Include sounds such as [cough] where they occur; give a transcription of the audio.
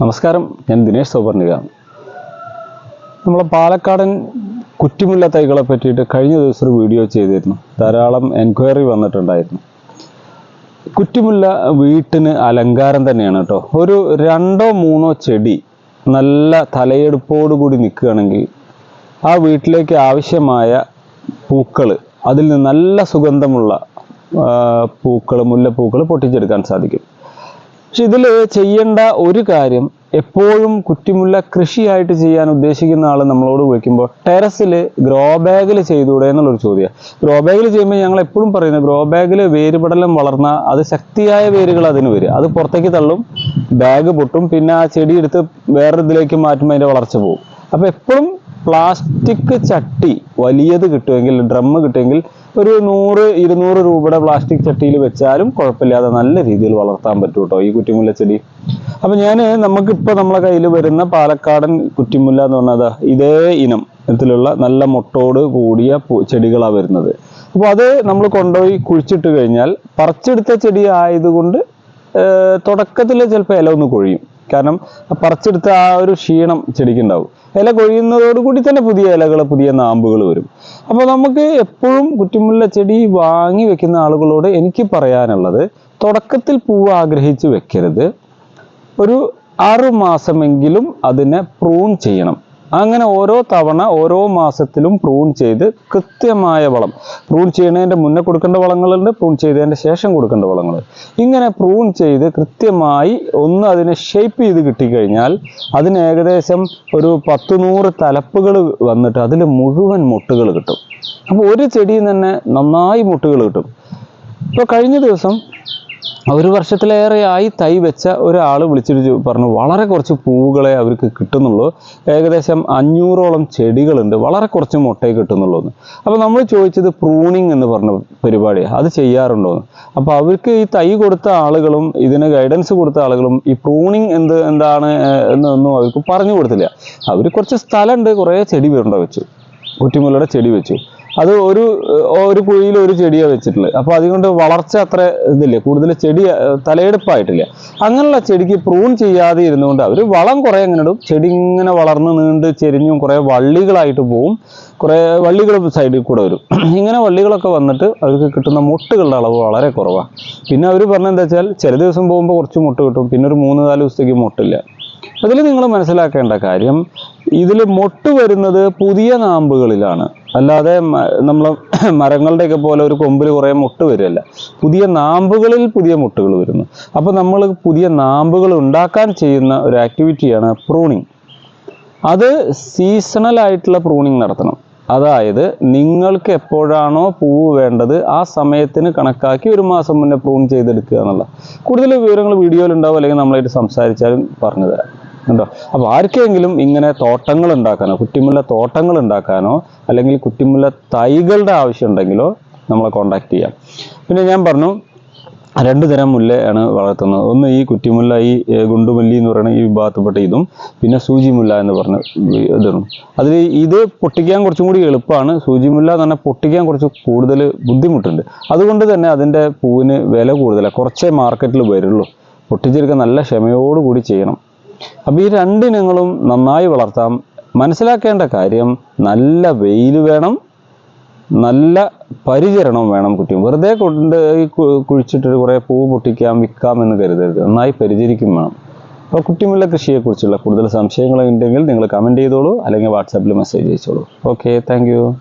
നമസ്കാരം ഞാൻ ദിനേശ് സൗപർണിക നമ്മളെ പാലക്കാടൻ കുറ്റിമുല്ല തൈകളെ പറ്റിയിട്ട് കഴിഞ്ഞ ദിവസം ഒരു വീഡിയോ ചെയ്തിരുന്നു. ധാരാളം എൻക്വയറി വന്നിട്ടുണ്ടായിരുന്നു. കുറ്റിമുല്ല വീട്ടിന് അലങ്കാരം തന്നെയാണ് കേട്ടോ. ഒരു രണ്ടോ മൂന്നോ ചെടി നല്ല തലയെടുപ്പോടു കൂടി നിൽക്കുകയാണെങ്കിൽ ആ വീട്ടിലേക്ക് ആവശ്യമായ പൂക്കൾ അതിൽ നിന്ന് നല്ല സുഗന്ധമുള്ള പൂക്കൾ മുല്ലപ്പൂക്കൾ പൊട്ടിച്ചെടുക്കാൻ സാധിക്കും. പക്ഷെ ഇതിൽ ചെയ്യേണ്ട ഒരു കാര്യം എപ്പോഴും കുറ്റിമുല്ല കൃഷിയായിട്ട് ചെയ്യാൻ ഉദ്ദേശിക്കുന്ന ആൾ നമ്മളോട് വിളിക്കുമ്പോൾ ടെറസിൽ ഗ്രോ ബാഗിൽ ചെയ്തുകൂടെ എന്നുള്ളൊരു ചോദ്യമാണ്. ഗ്രോ ബാഗിൽ ചെയ്യുമ്പോൾ ഞങ്ങൾ എപ്പോഴും പറയുന്നത് ഗ്രോ ബാഗിൽ വേരുപടലം വളർന്ന അത് ശക്തിയായ വേരുകൾ അതിന് വരും. അത് പുറത്തേക്ക് തള്ളും ബാഗ് പൊട്ടും പിന്നെ ആ ചെടി എടുത്ത് വേറെ ഇതിലേക്ക് മാറ്റുമ്പോൾ അതിന്റെ വളർച്ച പോകും. അപ്പോൾ എപ്പോഴും പ്ലാസ്റ്റിക് ചട്ടി വലിയത് കിട്ടുമെങ്കിൽ ഡ്രം കിട്ടുമെങ്കിൽ ഒരു നൂറ് ഇരുന്നൂറ് രൂപയുടെ പ്ലാസ്റ്റിക് ചട്ടിയിൽ വെച്ചാലും കുഴപ്പമില്ലാതെ നല്ല രീതിയിൽ വളർത്താൻ പറ്റും കേട്ടോ ഈ കുറ്റിമുല്ല ചെടി. അപ്പൊ ഞാൻ നമുക്കിപ്പോൾ നമ്മളെ കയ്യിൽ വരുന്ന പാലക്കാടൻ കുറ്റിമുല്ല എന്ന് പറഞ്ഞത് ഇതേ ഇനം ഇതിലുള്ള നല്ല മുട്ടോട് കൂടിയ ചെടികളാ ചെടികളാണ് വരുന്നത്. അപ്പോൾ അത് നമ്മൾ കൊണ്ടുപോയി കുഴിച്ചിട്ട് കഴിഞ്ഞാൽ പറിച്ചെടുത്ത ചെടി ആയതുകൊണ്ട് തുടക്കത്തിൽ ചിലപ്പോൾ ഇല ഒന്ന് കൊഴിയും. കാരണം പറിച്ചെടുത്ത ആ ഒരു ക്ഷീണം ചെടിക്കുണ്ടാവും. ഇല കൊഴിയുന്നതോടുകൂടി തന്നെ പുതിയ ഇലകൾ പുതിയ നാമ്പുകൾ വരും. അപ്പോൾ നമുക്ക് എപ്പോഴും കുറ്റിമുല്ല ചെടി വാങ്ങി വെക്കുന്ന ആളുകളോട് എനിക്ക് പറയാനുള്ളത് തുടക്കത്തിൽ പൂവ് ആഗ്രഹിച്ച് വെക്കരുത്. ഒരു ആറുമാസമെങ്കിലും അതിനെ പ്രൂൺ ചെയ്യണം. അങ്ങനെ ഓരോ തവണ ഓരോ മാസത്തിലും പ്രൂൺ ചെയ്ത് കൃത്യമായ വളം. പ്രൂൺ ചെയ്യുന്നതിന്റെ മുന്നേ കൊടുക്കേണ്ട വളങ്ങളുണ്ട് പ്രൂൺ ചെയ്തതിന്റെ ശേഷം കൊടുക്കേണ്ട വളങ്ങൾ ഇങ്ങനെ പ്രൂൺ ചെയ്ത് കൃത്യമായി ഒന്ന് അതിനെ ഷേപ്പ് ചെയ്ത് കിട്ടിക്കഴിഞ്ഞാൽ അതിന് ഏകദേശം ഒരു പത്ത് നൂറ് തലപ്പുകൾ വന്നിട്ട് അതിൽ മുഴുവൻ മുട്ടുകൾ കിട്ടും. അപ്പോൾ ഒരു ചെടിയിൽ തന്നെ നന്നായി മുട്ടുകൾ കിട്ടും. ഇപ്പോൾ കഴിഞ്ഞ ദിവസം ഒരു വർഷത്തിലേറെയായി തൈ വെച്ച ഒരാൾ വിളിച്ചിട്ട് പറഞ്ഞു വളരെ കുറച്ച് പൂവുകളെ അവർക്ക് കിട്ടുന്നുള്ളൂ. ഏകദേശം അഞ്ഞൂറോളം ചെടികളുണ്ട്. വളരെ കുറച്ച് മുട്ടയെ കിട്ടുന്നുള്ളൂ എന്ന്. അപ്പോൾ നമ്മൾ ചോദിച്ചത് പ്രൂണിങ് എന്ന് പറഞ്ഞ പരിപാടി അത് ചെയ്യാറുണ്ടോ എന്ന്. അപ്പോൾ അവർക്ക് ഈ തൈ കൊടുത്ത ആളുകളും ഇതിന് ഗൈഡൻസ് കൊടുത്ത ആളുകളും ഈ പ്രൂണിങ് എന്ത് എന്താണ് എന്നൊന്നും അവർക്ക് പറഞ്ഞു കൊടുത്തില്ല. അവർ കുറച്ച് സ്ഥലമുണ്ട് കുറേ ചെടി വേണ്ട വെച്ചു. കുറ്റിമുല്ലയുടെ ചെടി വെച്ചു. അത് ഒരു ഒരു കുഴിയിൽ ഒരു ചെടിയാണ് വെച്ചിട്ടുള്ളത് അപ്പോൾ അതുകൊണ്ട് വളർച്ച അത്ര ഇതില്ല. കൂടുതൽ ചെടി തലയെടുപ്പായിട്ടില്ല. അങ്ങനെയുള്ള ചെടിക്ക് പ്രൂൺ ചെയ്യാതെ ഇരുന്നുകൊണ്ട് അവർ വളം കുറേ അങ്ങനെ ഇടും. ചെടി ഇങ്ങനെ വളർന്ന് നീണ്ട് ചെരിഞ്ഞും കുറേ വള്ളികളായിട്ട് പോവും. കുറേ വള്ളികൾ സൈഡിൽ കൂടെ വരും. [clears throat] ഇങ്ങനെ വള്ളികളൊക്കെ വന്നിട്ട് അവർക്ക് കിട്ടുന്ന മുട്ടുകളുടെ അളവ് വളരെ കുറവാണ് പിന്നെ അവർ പറഞ്ഞത് എന്താ വെച്ചാൽ ചില ദിവസം പോകുമ്പോൾ കുറച്ച് മുട്ട കിട്ടും. പിന്നെ ഒരു മൂന്ന് നാല് ദിവസത്തേക്ക് മുട്ടില്ല. അതിൽ നിങ്ങൾ മനസ്സിലാക്കേണ്ട കാര്യം ഇതിൽ മൊട്ട് വരുന്നത് പുതിയ നാമ്പുകളിലാണ്. അല്ലാതെ നമ്മൾ [clears throat] മരങ്ങളുടെയൊക്കെ പോലെ ഒരു കൊമ്പിൽ കുറേ മുട്ട് വരികയല്ല. പുതിയ നാമ്പുകളിൽ പുതിയ മുട്ടുകൾ വരുന്നു. അപ്പോൾ നമ്മൾ പുതിയ നാമ്പുകൾ ഉണ്ടാക്കാൻ ചെയ്യുന്ന ഒരു ആക്ടിവിറ്റിയാണ് പ്രൂണിങ് അത് സീസണൽ ആയിട്ടുള്ള പ്രൂണിങ് നടത്തണം. അതായത് നിങ്ങൾക്ക് എപ്പോഴാണോ പൂവ് വേണ്ടത് ആ സമയത്തിന് കണക്കാക്കി ഒരു മാസം മുന്നേ പ്രൂൺ ചെയ്തെടുക്കുക എന്നുള്ള കൂടുതൽ വിവരങ്ങൾ വീഡിയോയിൽ ഉണ്ടാവും അല്ലെങ്കിൽ നമ്മളായിട്ട് സംസാരിച്ചാലും പറഞ്ഞു തരാം. ഉണ്ടോ അപ്പോൾ ആർക്കെങ്കിലും ഇങ്ങനെ തോട്ടങ്ങൾ ഉണ്ടാക്കാനോ കുറ്റിമുല്ല തോട്ടങ്ങൾ ഉണ്ടാക്കാനോ അല്ലെങ്കിൽ കുറ്റിമുല്ല തൈകളുടെ ആവശ്യം ഉണ്ടെങ്കിലോ നമ്മളെ കോണ്ടാക്ട് ചെയ്യാം. പിന്നെ ഞാൻ പറഞ്ഞു രണ്ട് തരം മുല്ലയാണ് വളർത്തുന്നത്. ഒന്ന് ഈ കുറ്റിമുല്ല ഈ ഗുണ്ടുമല്ലി എന്ന് പറയുന്ന ഈ വിഭാഗത്തിൽപ്പെട്ട ഇതും പിന്നെ സൂചിമുല്ല എന്ന് പറഞ്ഞ ഇതും. അതിൽ ഇത് പൊട്ടിക്കാൻ കുറച്ചും കൂടി എളുപ്പമാണ്. സൂചിമുല്ല എന്ന് പറഞ്ഞാൽ പൊട്ടിക്കാൻ കുറച്ച് കൂടുതൽ ബുദ്ധിമുട്ടുണ്ട്. അതുകൊണ്ട് തന്നെ അതിന്റെ പൂവിന് വില കൂടുതലാണ്. കുറച്ചേ മാർക്കറ്റിൽ വരുള്ളൂ. പൊട്ടിച്ചെടുക്കാൻ നല്ല ക്ഷമയോടുകൂടി ചെയ്യണം. അപ്പോൾ ഈ രണ്ടിനങ്ങളും നന്നായി വളർത്താം. മനസ്സിലാക്കേണ്ട കാര്യം നല്ല വെയിൽ വേണം. നല്ല പരിചരണം വേണം കുട്ടി. വെറുതെ കൊണ്ട് കുഴിച്ചിട്ട് കുറേ പൂ പൊട്ടിക്കാം വിൽക്കാം എന്ന് കരുതരുത്. നന്നായി പരിചരിക്കും വേണം. അപ്പോൾ കുട്ടിമുല്ല കൃഷിയെക്കുറിച്ചുള്ള കൂടുതൽ സംശയങ്ങളുണ്ടെങ്കിൽ നിങ്ങൾ കമന്റ് ചെയ്തോളൂ അല്ലെങ്കിൽ വാട്സാപ്പിൽ മെസ്സേജ് അയച്ചോളൂ. Okay thank